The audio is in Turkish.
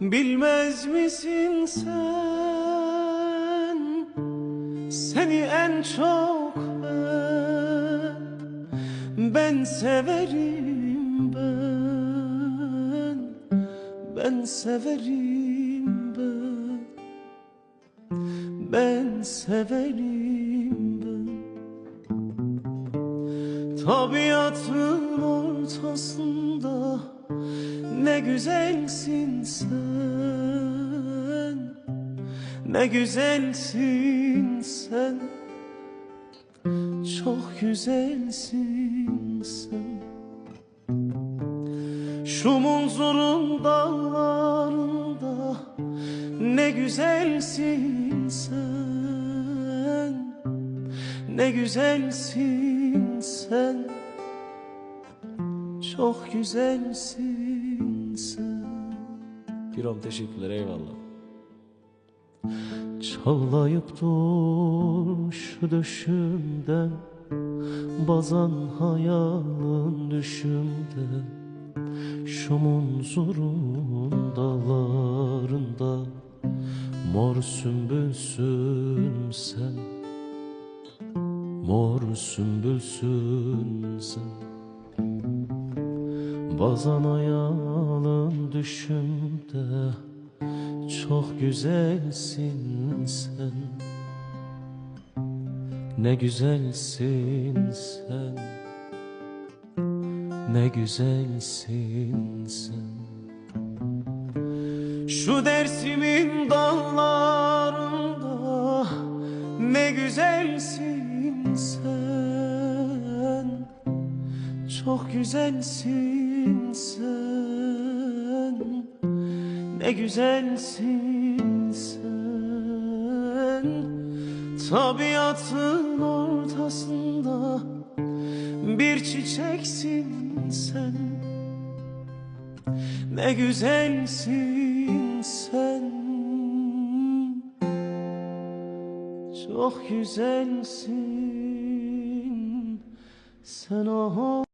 Bilmez misin sen? Seni en çok ben Ben severim ben. Ben severim ben. Ben severim Tabiatın ortasında ne güzelsin sen Ne güzelsin sen. Çok güzelsin sen. Şu munzurun dağlarında Ne güzelsin sen Ne güzelsin sen Çok güzelsin sen. Pirom teşekkürler eyvallah. Çağlayıp dur şu düşümden Bazan hayalın düşümde Şu munzurun dağlarında Mor sümbülsün sen Mor sümbülsün sen. Bazan hayalın düşümde Çok güzelsin sen. Ne güzelsin sen. Ne güzelsin sen. Şu dersimin dağlarında Ne güzelsin çok güzelsin sen. Ne güzelsin sen. Tabiatın ortasında Bir çiçeksin sen. Ne güzelsin sen. Çok güzelsin sen o